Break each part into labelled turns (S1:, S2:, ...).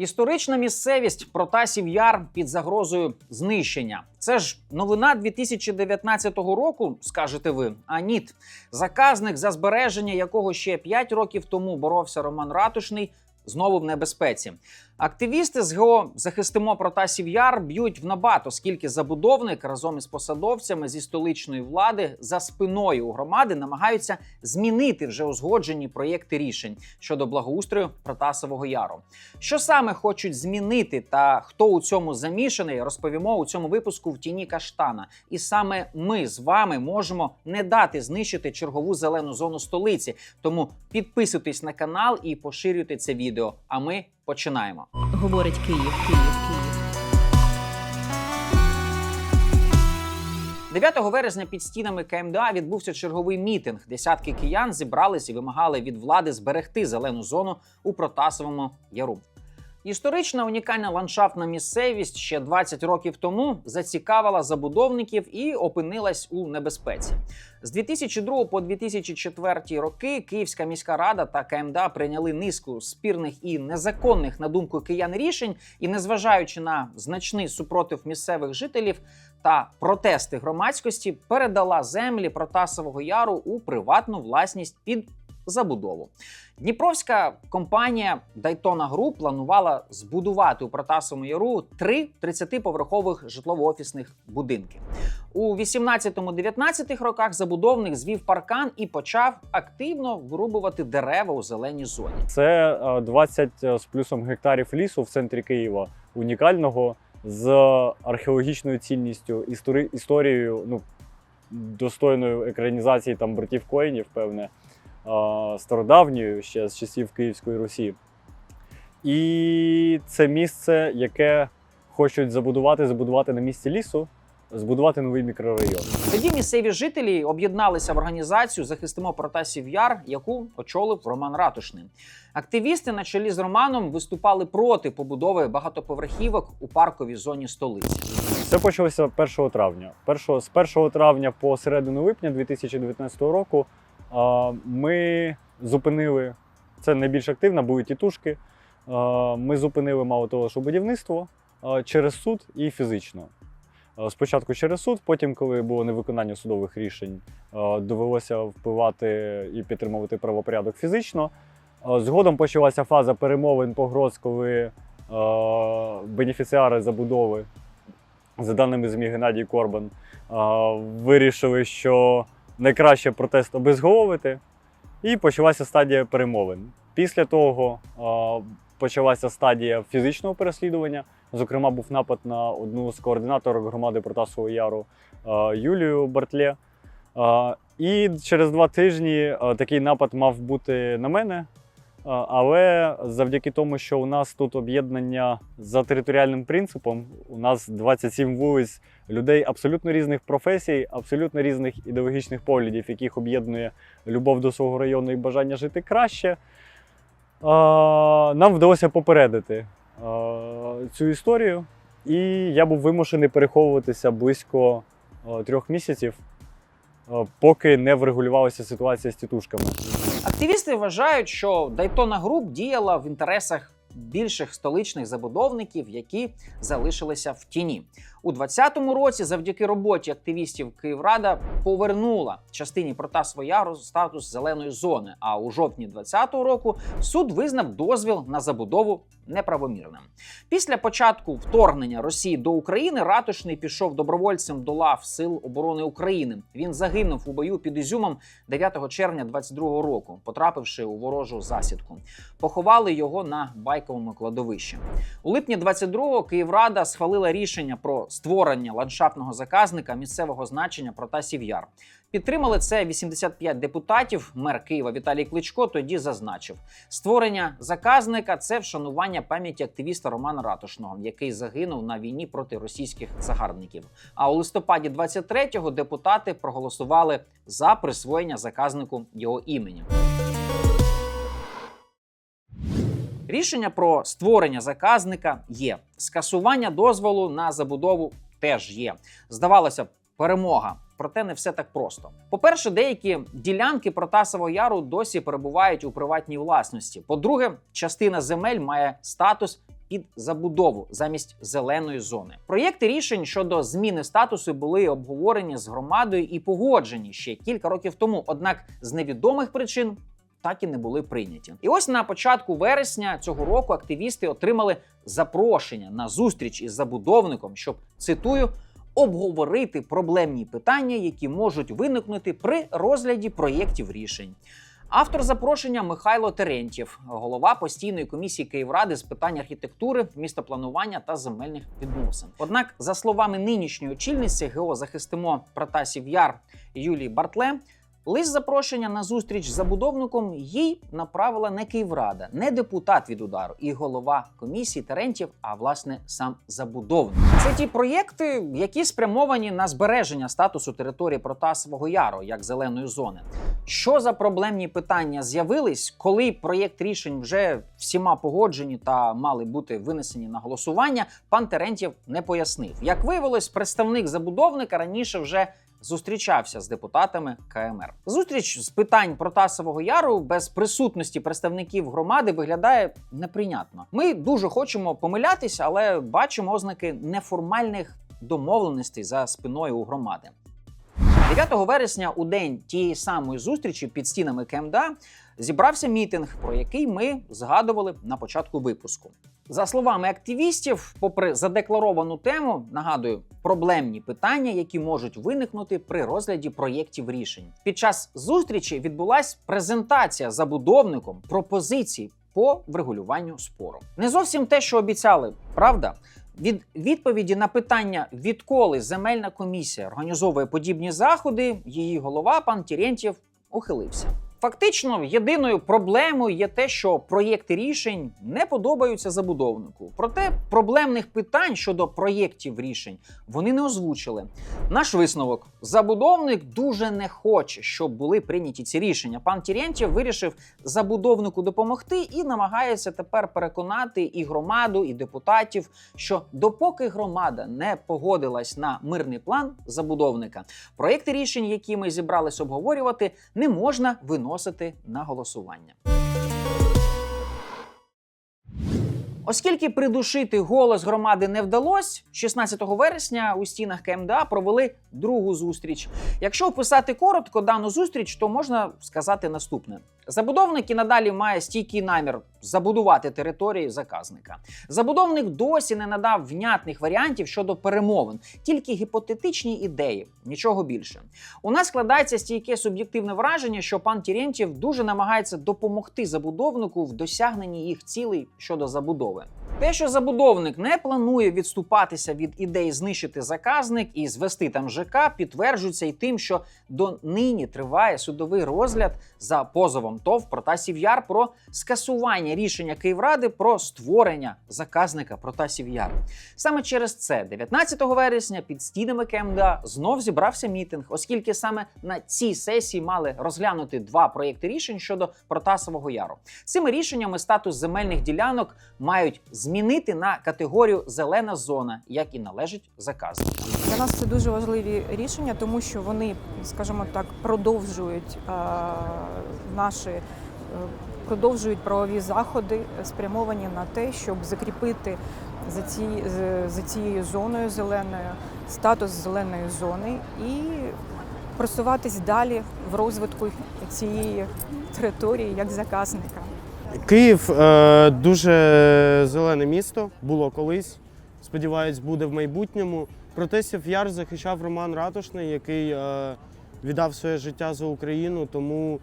S1: Історична місцевість Протасів Яр під загрозою знищення. Це ж новина 2019 року, скажете ви. А ніт. Заказник, за збереження якого ще 5 років тому боровся Роман Ратушний, знову в небезпеці. Активісти з ГО захистимо Протасів Яр б'ють в набат, оскільки забудовник разом із посадовцями зі столичної влади за спиною у громади намагаються змінити вже узгоджені проєкти рішень щодо благоустрою Протасового Яру. Що саме хочуть змінити та хто у цьому замішаний, розповімо у цьому випуску в тіні каштана. І саме ми з вами можемо не дати знищити чергову зелену зону столиці. Тому підписуйтесь на канал і поширюйте це відео. А ми починаємо.
S2: Говорить Київ, Київ, Київ.
S1: 9 вересня під стінами КМДА відбувся черговий мітинг. Десятки киян зібрались і вимагали від влади зберегти зелену зону у Протасовому яру. Історична унікальна ландшафтна місцевість ще 20 років тому зацікавила забудовників і опинилась у небезпеці. З 2002 по 2004 роки Київська міська рада та КМДА прийняли низку спірних і незаконних на думку киян рішень, і незважаючи на значний супротив місцевих жителів та протести громадськості, передала землі Протасового яру у приватну власність під забудову. Дніпровська компанія Daytona Group планувала збудувати у Протасовому яру три 30-поверхових житлово-офісних будинки. У 18-19 роках забудовник звів паркан і почав активно вирубувати дерева у зеленій зоні.
S3: Це е, 20 з плюсом гектарів лісу в центрі Києва, унікального з археологічною цінністю, історією, ну, достойною екранізації там братів Коїнів, певне, е, стародавньою ще з часів Київської Русі. І це місце, яке хочуть забудувати, забудувати на місці лісу, збудувати новий мікрорайон.
S1: Тоді місцеві жителі об'єдналися в організацію Захистимо Протасів Яр, яку очолив Роман Ратушний. Активісти на чолі з Романом виступали проти побудови багатоповерхівок у парковій зоні столиці.
S3: Це почалося 1 травня. Першого, з 1 травня по середину липня 2019 року ми зупинили це найбільш активно, були тітушки. Ми зупинили мало того, що будівництво через суд і фізично. Спочатку через суд, потім, коли було невиконання судових рішень, довелося впливати і підтримувати правопорядок фізично. Згодом почалася фаза перемовин погроз, коли бенефіціари забудови за даними ЗМІ Геннадій Корбан, вирішили, що найкраще протест обезголовити, і почалася стадія перемовин. Після того почалася стадія фізичного переслідування. Зокрема, був напад на одну з координаторок громади Протасового Яру Юлію Бартлє. І через два тижні такий напад мав бути на мене. Але завдяки тому, що у нас тут об'єднання за територіальним принципом, у нас 27 вулиць людей абсолютно різних професій, абсолютно різних ідеологічних поглядів, яких об'єднує любов до свого району і бажання жити краще. Нам вдалося попередити цю історію, і я був вимушений переховуватися близько трьох місяців, поки не врегулювалася ситуація з тітушками.
S1: Активісти вважають, що Daytona Group діяла в інтересах більших столичних забудовників, які залишилися в тіні. У 2020 році, завдяки роботі активістів Київрада повернула частині Протасова Яру статус зеленої зони. А у жовтні 2020 року суд визнав дозвіл на забудову неправомірним. Після початку вторгнення Росії до України ратушний пішов добровольцем до лав Сил оборони України. Він загинув у бою під Ізюмом 9 червня 22 року, потрапивши у ворожу засідку. Поховали його на байковому кладовищі. У липні 22-го Київрада схвалила рішення про створення ландшафтного заказника місцевого значення Протасів Яр. Підтримали це 85 депутатів. Мер Києва Віталій Кличко тоді зазначив: створення заказника це вшанування пам'яті активіста Романа Ратушного, який загинув на війні проти російських загарбників. А у листопаді 23-го депутати проголосували за присвоєння заказнику його імені. Рішення про створення заказника є. Скасування дозволу на забудову теж є. Здавалося б, перемога. Проте не все так просто. По-перше, деякі ділянки Протасового яру досі перебувають у приватній власності. По-друге, частина земель має статус під забудову замість зеленої зони. Проєкти рішень щодо зміни статусу були обговорені з громадою і погоджені ще кілька років тому. Однак з невідомих причин. Так і не були прийняті. І ось на початку вересня цього року активісти отримали запрошення на зустріч із забудовником, щоб цитую обговорити проблемні питання, які можуть виникнути при розгляді проєктів рішень. Автор запрошення Михайло Терентєв, голова постійної комісії Київради з питань архітектури, містопланування та земельних відносин. Однак, за словами нинішньої очільниці ГО захистимо Протасів Яр Юлії Бартле, лист запрошення на зустріч з забудовником їй направила не Київрада, не депутат від удару і голова комісії Терентєв, а власне сам забудовник. Це ті проєкти, які спрямовані на збереження статусу території Протасового Яру як зеленої зони. Що за проблемні питання з'явились, коли проєкт рішень вже всіма погоджені та мали бути винесені на голосування, пан Терентєв не пояснив. Як виявилось, представник забудовника раніше вже зустрічався з депутатами КМР. Зустріч з питань Протасового Яру без присутності представників громади виглядає неприйнятно. Ми дуже хочемо помилятися, але бачимо ознаки неформальних домовленостей за спиною у громади. 9 вересня, у день тієї самої зустрічі під стінами КМДА, зібрався мітинг, про який ми згадували на початку випуску. За словами активістів, попри задекларовану тему, нагадую, проблемні питання, які можуть виникнути при розгляді проєктів рішень. Під час зустрічі відбулася презентація забудовником пропозицій по врегулюванню спору. Не зовсім те, що обіцяли, правда? Від відповіді на питання, відколи земельна комісія організовує подібні заходи, її голова пан Тірєнтєв ухилився. Фактично, єдиною проблемою є те, що проєкти рішень не подобаються забудовнику. Проте проблемних питань щодо проєктів рішень вони не озвучили. Наш висновок: забудовник дуже не хоче, щоб були прийняті ці рішення. Пан Тірєнтєв вирішив забудовнику допомогти і намагається тепер переконати і громаду, і депутатів, що допоки громада не погодилась на мирний план забудовника, проєкти рішень, які ми зібрались обговорювати, не можна виносити на голосування. Оскільки придушити голос громади не вдалося, 16 вересня у стінах КМДА провели другу зустріч. Якщо описати коротко дану зустріч, то можна сказати наступне: забудовник і надалі має стійкий намір забудувати території заказника. Забудовник досі не надав внятних варіантів щодо перемовин, тільки гіпотетичні ідеї, нічого більше. У нас складається стійке суб'єктивне враження, що пан Тірєнтєв дуже намагається допомогти забудовнику в досягненні їх цілей щодо забудови. Те, що забудовник не планує відступатися від ідеї знищити заказник і звести там ЖК, підтверджується й тим, що до нині триває судовий розгляд за позовом ТОВ Протасів Яр про скасування рішення Київради про створення заказника Протасів Яр. Саме через це 19 вересня під стінами КМДА знов зібрався мітинг, оскільки саме на цій сесії мали розглянути два проєкти рішень щодо Протасового Яру. Цими рішеннями статус земельних ділянок мають змінити на категорію зелена зона, як і належить заказнику.
S4: Для нас це дуже важливі рішення, тому що вони, скажімо так, продовжують е, наші е, продовжують правові заходи, спрямовані на те, щоб закріпити за, ці, за цією зоною зеленою статус зеленої зони і просуватись далі в розвитку цієї території як заказника.
S5: Київ е, дуже зелене місто, було колись. Сподіваюсь, буде в майбутньому. Протесів Яр захищав Роман Ратушний, який е, віддав своє життя за Україну. Тому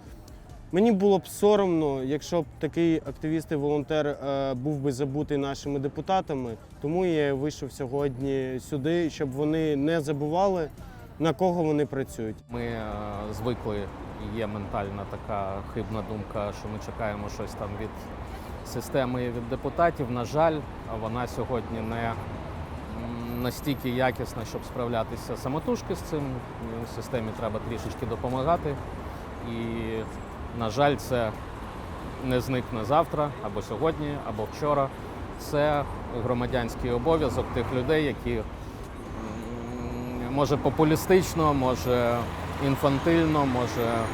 S5: мені було б соромно, якщо б такий активіст і волонтер е, був би забутий нашими депутатами. Тому я вийшов сьогодні сюди, щоб вони не забували, на кого вони працюють.
S6: Ми е, звикли, є ментальна така хибна думка, що ми чекаємо щось там від системи і від депутатів. На жаль, вона сьогодні не настільки якісна, щоб справлятися самотужки з цим. І Системі треба трішечки допомагати. І, на жаль, це не зникне завтра, або сьогодні, або вчора. Це громадянський обов'язок тих людей, які може популістично, може інфантильно, може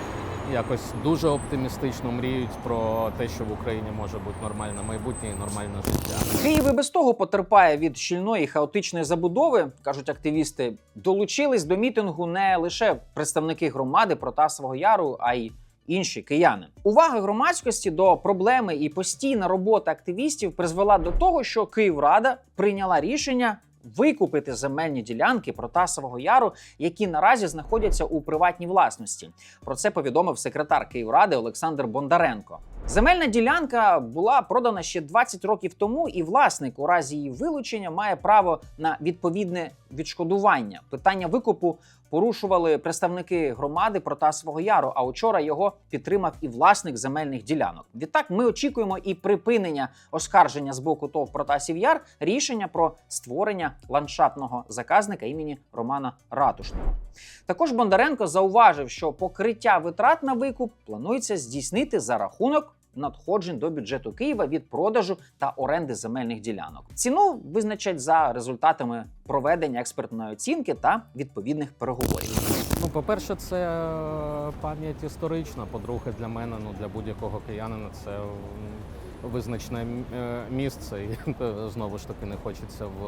S6: якось дуже оптимістично мріють про те, що в Україні може бути нормальне майбутнє і нормальне життя.
S1: Київ і без того потерпає від щільної хаотичної забудови, кажуть активісти. Долучились до мітингу не лише представники громади Протасового Яру, а й інші кияни. Увага громадськості до проблеми і постійна робота активістів призвела до того, що Київрада прийняла рішення. Викупити земельні ділянки Протасового Яру, які наразі знаходяться у приватній власності. Про це повідомив секретар Київради Олександр Бондаренко. Земельна ділянка була продана ще 20 років тому, і власник у разі її вилучення має право на відповідне відшкодування. Питання викупу порушували представники громади Протасового Яру. А учора його підтримав і власник земельних ділянок. Відтак ми очікуємо і припинення оскарження з боку ТОВ Протасів Яр рішення про створення ландшафтного заказника імені Романа Ратушного. Також Бондаренко зауважив, що покриття витрат на викуп планується здійснити за рахунок надходжень до бюджету Києва від продажу та оренди земельних ділянок. Ціну визначать за результатами проведення експертної оцінки та відповідних переговорів.
S6: Ну, по-перше, це е, пам'ять історична. По-друге, для мене, ну для будь-якого киянина, це визначне е, місце. І знову ж таки не хочеться в,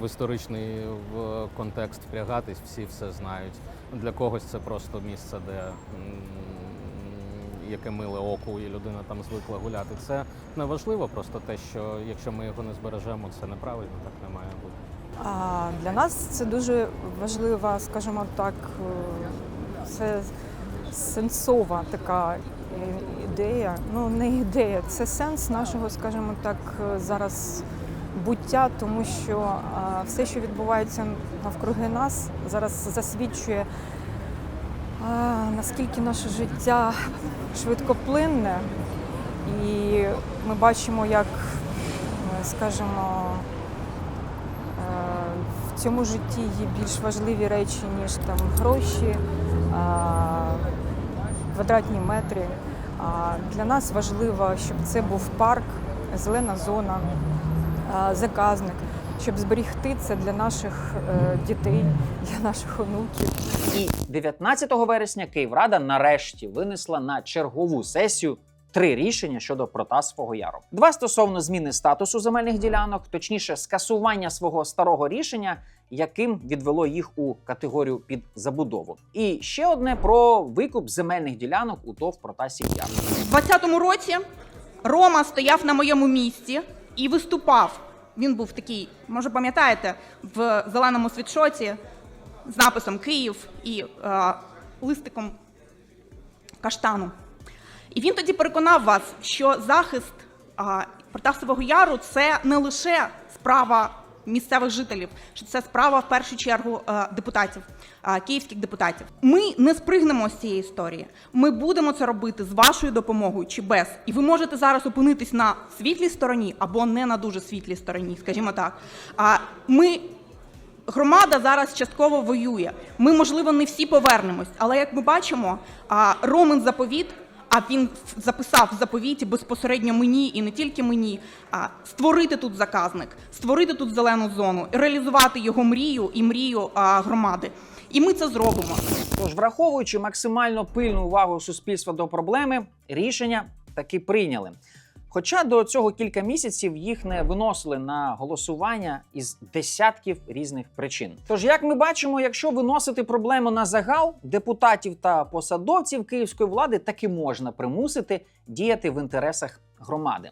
S6: в історичний в контекст впрягатись, всі все знають. Для когось це просто місце, де яке миле оку, і людина там звикла гуляти. Це не важливо, просто те, що якщо ми його не збережемо, це неправильно, так не має бути.
S4: А для нас це дуже важлива, скажімо так, е, це сенсова така ідея. Ну, не ідея, це сенс нашого, скажімо так, е, зараз буття, тому що все, що відбувається навкруги нас, зараз засвідчує, наскільки наше життя швидкоплинне, і ми бачимо, як, е, скажімо, Е, В цьому житті є більш важливі речі, ніж там гроші, квадратні метри. Для нас важливо, щоб це був парк, зелена зона, заказник, щоб зберігти це для наших е, дітей, для наших онуків.
S1: І 19 вересня Київрада нарешті винесла на чергову сесію. Три рішення щодо Протасового яру. Два стосовно зміни статусу земельних ділянок, точніше, скасування свого старого рішення, яким відвело їх у категорію під забудову. І ще одне про викуп земельних ділянок у ТОВ Протасів Яр.
S7: У 20-му році Рома стояв на моєму місці і виступав. Він був такий, може пам'ятаєте, в зеленому світшоті з написом Київ і е, листиком каштану. І він тоді переконав вас, що захист е, Протасового Яру це не лише справа місцевих жителів, що це справа в першу чергу е, депутатів, е, київських депутатів. Ми не спригнемо з цієї історії. Ми будемо це робити з вашою допомогою чи без. І ви можете зараз опинитись на світлій стороні або не на дуже світлій стороні, скажімо так. А ми Громада зараз частково воює. Ми, можливо, не всі повернемось, але як ми бачимо, а, Роман заповіт, а він записав заповіті безпосередньо мені і не тільки мені, а, створити тут заказник, створити тут зелену зону, реалізувати його мрію і мрію громади. І ми це зробимо.
S1: Тож, враховуючи максимально пильну увагу суспільства до проблеми, рішення таки прийняли. Хоча до цього кілька місяців їх не виносили на голосування із десятків різних причин. Тож, як ми бачимо, якщо виносити проблему на загал, депутатів та посадовців київської влади таки можна примусити діяти в інтересах громади.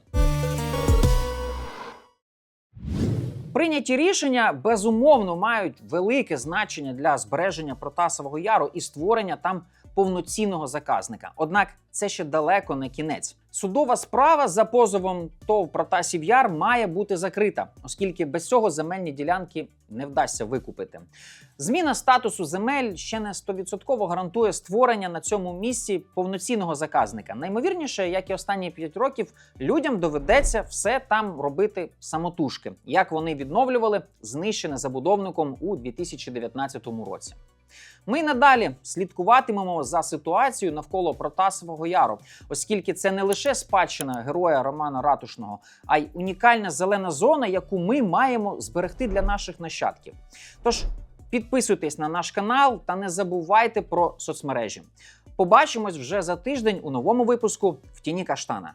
S1: Прийняті рішення безумовно мають велике значення для збереження Протасового яру і створення там повноцінного заказника. Однак це ще далеко не кінець. Судова справа за позовом ТОВ Протасів Яр має бути закрита, оскільки без цього земельні ділянки не вдасться викупити. Зміна статусу земель ще не 100% гарантує створення на цьому місці повноцінного заказника. Наймовірніше, як і останні 5 років, людям доведеться все там робити самотужки, як вони відновлювали знищене забудовником у 2019 році. Ми надалі слідкуватимемо за ситуацією навколо Протасового Яру, оскільки це не лише спадщина героя Романа Ратушного, а й унікальна зелена зона, яку ми маємо зберегти для наших нащадків. Тож Підписуйтесь на наш канал та не забувайте про соцмережі. Побачимось вже за тиждень у новому випуску в тіні каштана.